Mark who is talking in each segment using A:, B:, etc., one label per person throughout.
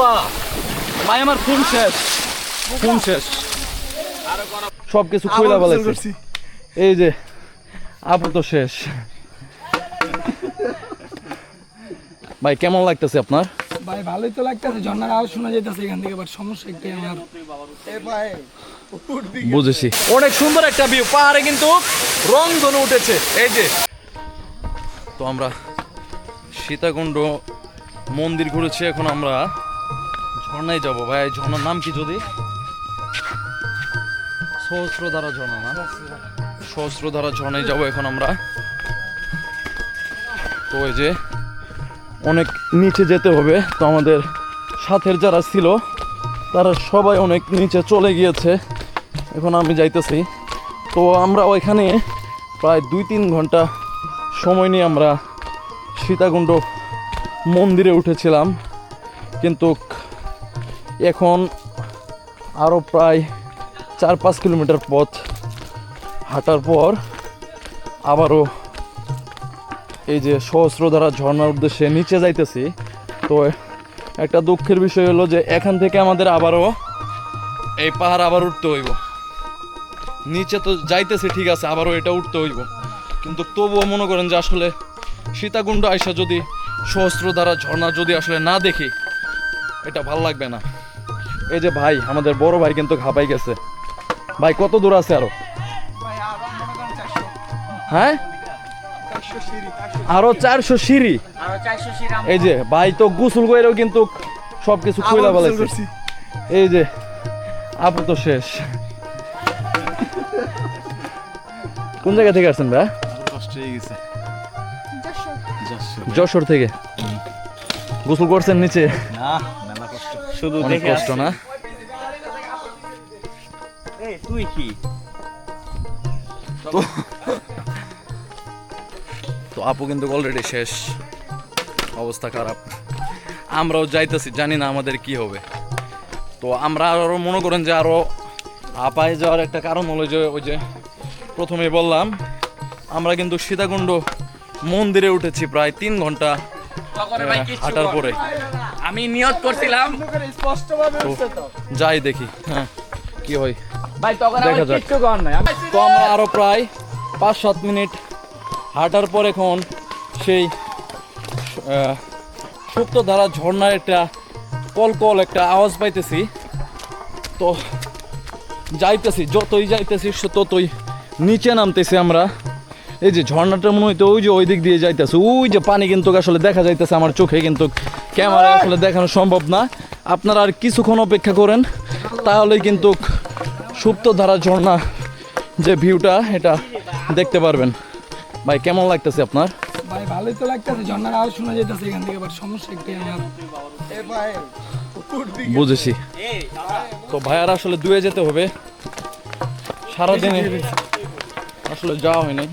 A: আল্লাহ ভাই আমার ফোন শেষ। ফোন শেষ। সব কিছু এই যে আপু তো শেষ। ভাই কেমন লাগতেছে আপনার?
B: ভাই ভালোই তো লাগতেছে ঝর্ণার আওয়াজ শোনা যেতেছে এখান থেকে বাট সমস্যা একটাই আমার।
A: বুঝেছি। অনেক সুন্দর একটা ভিউ পাহাড়ে কিন্তু রং ধনু উঠেছে। এই যে তো আমরা সীতাকুণ্ড মন্দির ঘুরেছি এখন আমরা ঝর্ণায় যাব ভাই ঝর্ণার নাম কি যদি? সহস্রধারা ঝর্ণা না? সহস্রধারা ঝর্ণায় যাব এখন আমরা। তো ওই যে, অনেক নিচে যেতে হবে। তো আমাদের সাথের যারা ছিল, তারা সবাই অনেক নিচে চলে গিয়েছে। এখন আমি যাইতেছি। তো আমরা ওইখানে প্রায় দুই তিন ঘণ্টা সময় নিয়ে আমরা সীতাকুণ্ড মন্দিরে উঠেছিলাম। কিন্তু এখন আরও প্রায় চার পাঁচ কিলোমিটার পথ হাঁটার পর আবারও এই যে সহস্রধারা ঝর্ণার উদ্দেশ্যে নিচে যাইতেছি। তো একটা দুঃখের বিষয় হলো যে এখান থেকে আমাদের আবারও এই পাহাড় আবার উঠতে হইব। নিচে তো যাইতেছে, ঠিক আছে, আবারও এটা উঠতে হইব। কিন্তু তবুও মনে করেন যে আসলে সীতাকুণ্ড আইসা যদি সহস্রধারা ঝর্ণা যদি আসলে না দেখি, এটা ভালো লাগবে না। এই যে ভাই আমাদের বড় ভাই কিন্তু ঘাপাই গেছে। ভাই কত দূর আছে আরও? হ্যাঁ? আরও চারশো সিঁড়ি। এই যে ভাই তো গোসল করেও কিন্তু সবকিছু বলেছে এই যে আপু তো শেষ। কোন জায়গা থেকে আসছেন ভাই?
C: গেছে
A: যশোর থেকে। গোসল করছেন নিচে?
C: না। শুধু
A: অনেক কষ্ট না?
C: এই তুই কি?
A: তো আপু কিন্তু অলরেডি শেষ। অবস্থা খারাপ। আমরাও যাইতেছি জানি না আমাদের কি হবে। তো আমরা আরও মনে করেন যে আরও আপায় যাওয়ার একটা কারণ হলো যে ওই যে প্রথমে বললাম আমরা কিন্তু সীতাকুণ্ড মন্দিরে উঠেছি প্রায় তিন ঘণ্টা হাঁটার পরে।
D: আমি নিয়ত করছিলাম।
A: যাই দেখি হ্যাঁ কি হয়?
D: ভাই তখন
A: দেখা
D: আমার
A: যাক।
D: কিচ্ছু কর নাই।
A: তো আমরা আরও প্রায় পাঁচ সাত মিনিট হাঁটার পর এখন সেই আহ, সুপ্তধারা ঝর্ণার একটা কল কল একটা আওয়াজ পাইতেছি। তো যাইতেছি যতই যাইতেছি সে ততই নিচে নামতেছি আমরা। এই যে ঝর্ণাটা মনে হইতো ওই যে ওই দিক দিয়ে যাইতেছে। ওই যে পানি কিন্তু আসলে দেখা যাইতেছে আমার চোখে কিন্তু ক্যামেরায় আসলে দেখানো সম্ভব না। আপনারা আর কিছুক্ষণ অপেক্ষা করেন তাহলেই কিন্তু সুপ্তধারা ঝর্ণা যে ভিউটা এটা দেখতে পারবেন। ভাই কেমন লাগতেছে আপনার?
B: ভাই ভালোই তো লাগতেছে ঝর্ণার আওয়াজ শোনা যেতেছে এখান থেকে বাট সমস্যা একটাই আমার
A: বুঝেছি। তো ভাইয়ার আসলে দুয়ে যেতে হবে। সারাদিনে আসলে যাওয়া হয়নি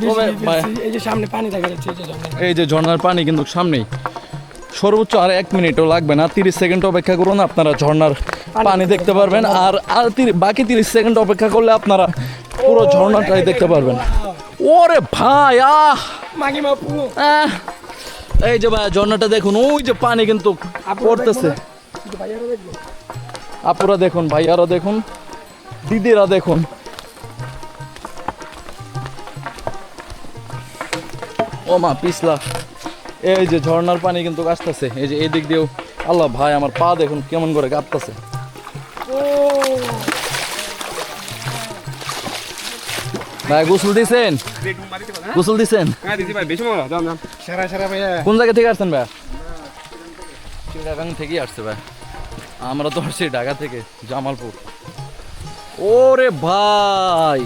A: তবে ভাই
B: এই যে সামনে পানি দেখা যাচ্ছে এই যে ঝর্ণা
A: এই যে ঝর্ণার পানি কিন্তু সামনেই। সর্বোচ্চ আর এক মিনিটও লাগবে না। তিরিশ সেকেন্ড অপেক্ষা করুন আপনারা ঝর্ণার পানি দেখতে পারবেন। আর আর বাকি তিরিশ সেকেন্ড অপেক্ষা করলে আপনারা পুরো ঝর্ণাটাই দেখতে পারবেন। ওরে ভাই আহ!
B: মাগি মাপু
A: এই যে ভাই ঝর্ণাটা দেখুন ওই যে পানি কিন্তু পড়তেছে। আপুরা দেখুন ভাইয়ারা দেখুন দিদিরা দেখুন। ও মা পিছলা। এই যে ঝর্ণার পানি কিন্তু আসতেছে। এই যে এই দিক দিয়েও আল্লাহ ভাই আমার পা দেখুন কেমন করে কাঁপতেছে। ভাই, গোসল দিছেন? গোসল দিছেন? কোন জায়গা থেকে আসছেন ভাই? চিটাগাং থেকেই আসছে ভাই। আমরা তো আসছি ঢাকা থেকে, জামালপুর। ওরে ভাই,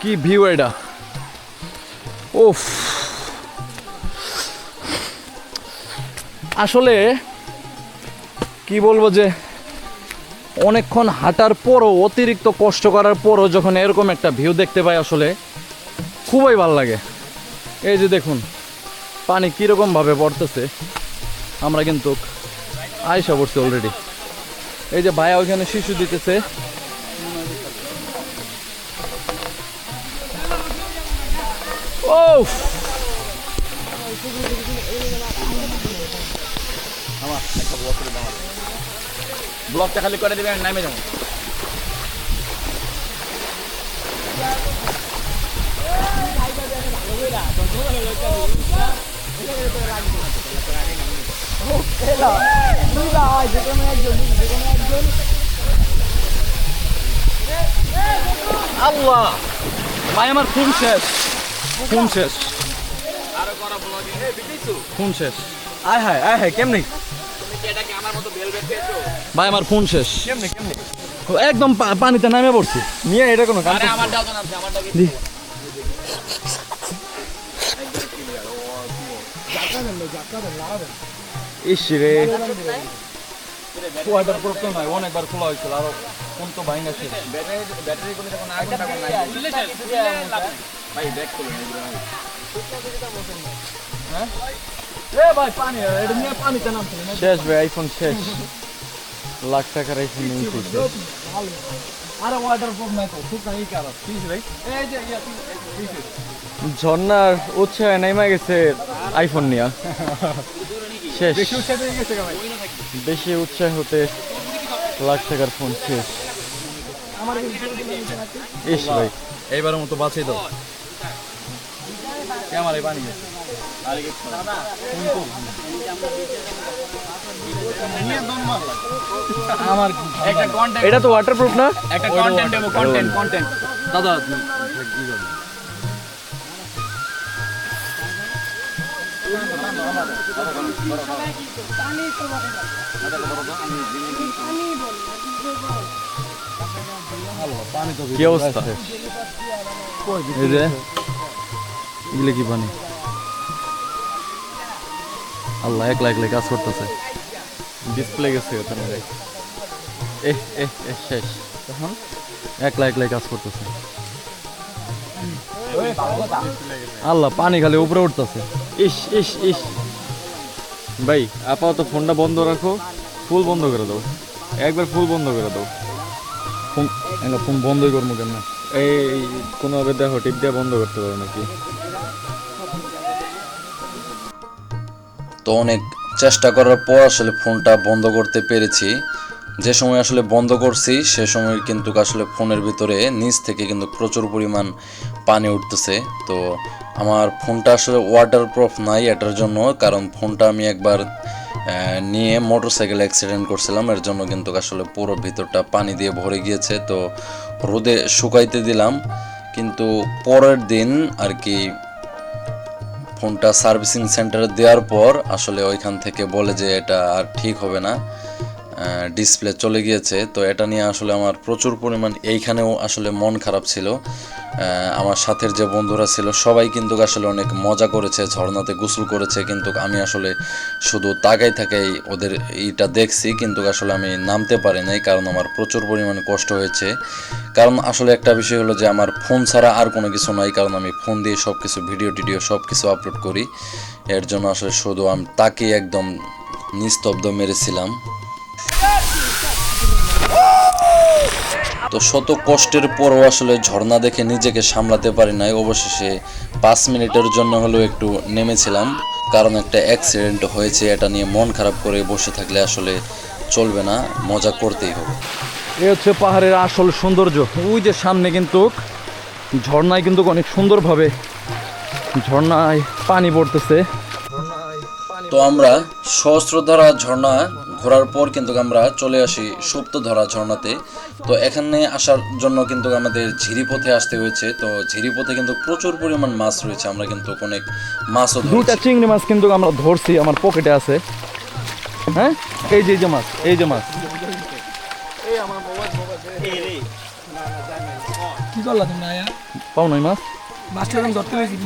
A: কি ভিউ এটা। ওফ আসলে কি বলব যে অনেকক্ষণ হাঁটার পরও, অতিরিক্ত কষ্ট করার পরও যখন এরকম একটা ভিউ দেখতে পাই আসলে, খুবই ভালো লাগে। এই যে দেখুন, পানি কীরকমভাবে পড়তেছে, আমরা কিন্তু আয়সা পড়ছি অলরেডি এই যে ভাইয়া ওইখানে শিশু দিতেছে। ও
D: আমার একটা ব্লক করে দাও ব্লকটা খালি করে দিবেন নামে যাব আল্লাহ! ভাই আমার ফোন শেষ। ফোন শেষ।
A: ফোন শেষ।
C: আয় হায় আয় হায় কেমনি?
A: ভাই আমার ফোন শেষ।
C: কেমনি কেমনি?
A: একদম পা- পানিতে নামে পড়ছি।
C: নিয়ে এটা কোনো
A: নাই অনেকবার খোলা হয়েছিল আরও ফোন তো ভাঙা শেষ
D: ব্যাটারি ব্যাটারি কোনো যখন আগুন টাগুন নাই। ভাই ব্যাক করুন
A: এ ভাই পানি এটা নিয়ে পানিতে নামছিল না
C: শেষ ভাই আইফোন শেষ। লাখ টাকার আইফোন নিয়েছি।
A: আরে ওয়াটার প্রুফ নাই তো খুব নাই কারণ
C: কি ভাই?
A: এই যে ইয়া, এই যে।
C: ঝর্ণার উৎসাহে নেমে গেছে আইফোন নিয়ে। শেষ। বেশি উৎসাহ হতে লাখ টাকার ফোন শেষ। ইস ভাই।
A: এইবারের মতো বাঁচিয়ে দাও। কে আমার এই পানি গেছে আমার
C: এটা তো ওয়াটারপ্রুফ না?
D: একটা কন্টেন্ট দেবো কন্টেন্ট কন্টেন্ট
A: দাদা
C: কি অবস্থা? এই যে এগুলো কি পানি? আল্লাহ, একলা একলা কাজ করতেছে। ডিসপ্লে গেছে ওখানে এহ শেষ। তখন একলা একলাই কাজ করতেছে। আল্লাহ, পানি খালি উপরে উঠতেছে। ইস ইস ইস। ভাই, আপাতত ফোনটা বন্ধ রাখো, ফুল বন্ধ করে দাও। একবার ফুল বন্ধ করে দাও।
A: ফোন ফোন বন্ধই করব কেন
C: এই, কোনোভাবে দেখো, টিপ দিয়ে বন্ধ করতে পারো নাকি?
E: তো অনেক চেষ্টা করার পর আসলে ফোনটা বন্ধ করতে পেরেছি। যে সময় আসলে বন্ধ করছি, সে সময় কিন্তু আসলে ফোনের ভিতরে নিচ থেকে কিন্তু প্রচুর পরিমাণ পানি উঠতেছে। তো আমার ফোনটা আসলে ওয়াটার প্রুফ নাই এটার জন্য, কারণ ফোনটা আমি একবার নিয়ে মোটরসাইকেল অ্যাক্সিডেন্ট করছিলাম, এর জন্য কিন্তু আসলে পুরো ভিতরটা পানি দিয়ে ভরে গিয়েছে। তো রোদে শুকাইতে দিলাম, কিন্তু পরের দিন আর কি ফোনটা সার্ভিসিং সেন্টারে দেওয়ার পর আসলে ওইখান থেকে বলে যে এটা আর ঠিক হবে না। ডিসপ্লে চলে গিয়েছে। তো এটা নিয়ে আসলে আমার প্রচুর পরিমাণ এইখানেও আসলে মন খারাপ ছিল। আমার সাথের যে বন্ধুরা ছিল, সবাই কিন্তু আসলে অনেক মজা করেছে, ঝর্ণাতে গোসল করেছে। কিন্তু আমি আসলে শুধু তাকাই থাকাই ওদের এইটা দেখছি, কিন্তু আসলে আমি নামতে পারি নাই, কারণ আমার প্রচুর পরিমাণে কষ্ট হয়েছে। কারণ আসলে একটা বিষয় হলো যে, আমার ফোন ছাড়া আর কোনো কিছু নাই, কারণ আমি ফোন দিয়ে সব কিছু ভিডিও টিডিও সব কিছু আপলোড করি। এর জন্য আসলে শুধু আমি তাকে একদম নিস্তব্ধ মেরেছিলাম। তো শত কষ্টের পরও আসলে ঝর্ণা দেখে নিজেকে সামলাতে পারি নাই। অবশেষে পাঁচ মিনিটের জন্য হলেও একটু নেমেছিলাম, কারণ একটা অ্যাক্সিডেন্ট হয়েছে, এটা নিয়ে মন খারাপ করে বসে থাকলে আসলে চলবে না, মজা করতেই হবে।
A: এই হচ্ছে পাহাড়ের আসল সৌন্দর্য। ওই যে সামনে কিন্তু ঝর্ণায় কিন্তু অনেক সুন্দরভাবে ঝর্ণায় পানি পড়তেছে।
E: তো আমরা সহস্রধারা ঝর্ণা ঘোরার পর কিন্তু আমরা চলে আসি সুপ্তধারা ঝর্ণাতে। তো এখানে আসার জন্য কিন্তু আমাদের ঝিরিপথে আসতে হয়েছে। তো ঝিরিপথে কিন্তু প্রচুর পরিমাণ মাছ রয়েছে আমরা কিন্তু অনেক মাছও
A: দুটা চিংড়ি মাছ কিন্তু আমরা ধরছি আমার পকেটে আছে। হ্যাঁ? এই যে এই যে মাছ এই যে মাছ।
B: কি করলা তোমরা আয়া?
A: পাও নাই মাছ?
B: মাছটা ধরতে হয়েছি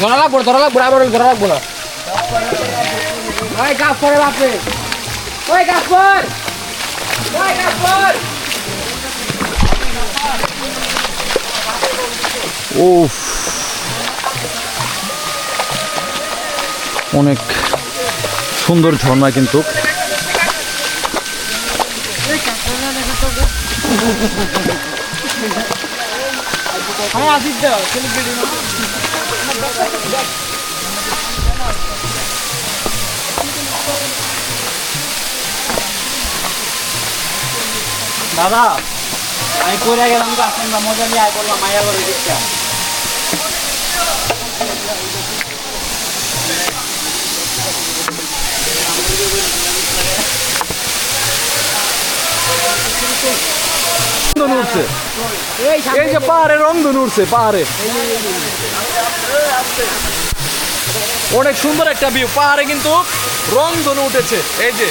F: ধরা লাগবো ধরা লাগবো ধরা লাগবো না। ওই কাজ করে বাপরে। ওই কাজ কর ওই কাজ কর
A: উফ। অনেক সুন্দর ঝর্ণা কিন্তু।
F: আমি আসিস দাদা আমি করে গেলাম তো আসেন মজা নিয়ে আয় করলাম মায়া করে দিচ্ছা
A: রংধনু উঠছে এই যে পাহাড়ে রংধনু উঠছে পাহাড়ে। অনেক সুন্দর একটা ভিউ পাহাড়ে কিন্তু রংধনু উঠেছে। এই যে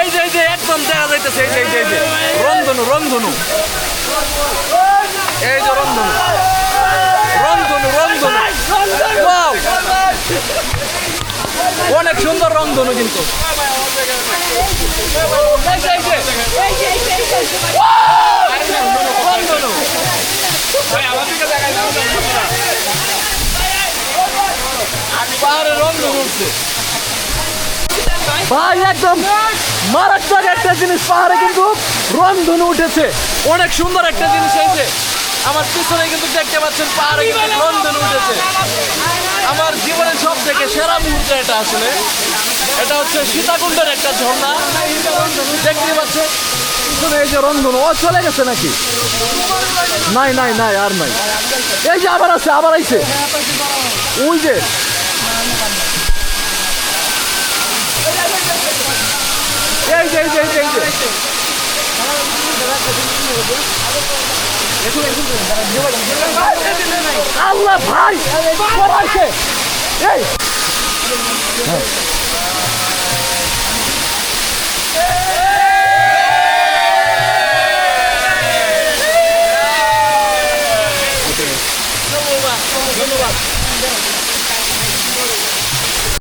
A: এই যে এই যে, একদম দেখা যাইতেছে। এই যে এই যে এই যে, রংধনু রংধনু। এই যে রংধনু। রংধনু রংধনু। Wow! অনেক সুন্দর কিন্তু এই যে। রংধনু পাহাড়ে রংধনু উঠছে ভাই একদম মারাত্মক একটা জিনিস পাহাড়ে কিন্তু রংধনু উঠেছে। অনেক সুন্দর একটা জিনিস যে আমার পিছনে কিন্তু দেখতে পাচ্ছেন পাহাড়ে কিন্তু রংধনু উঠেছে। আমার জীবনের সব থেকে সেরা মুহূর্ত এটা আসলে। এটা হচ্ছে সীতাকুণ্ডের একটা ঝর্ণা। দেখতে পাচ্ছেন? এই যে রংধনু ও চলে গেছে নাকি? নাই নাই নাই, আর নাই। এই যে আবার আছে, আবার আইছে। ওই যে, এই যে এই যে এই যে। আল্লাহ ভাই! পড়াইছে এই ধন্যবাদ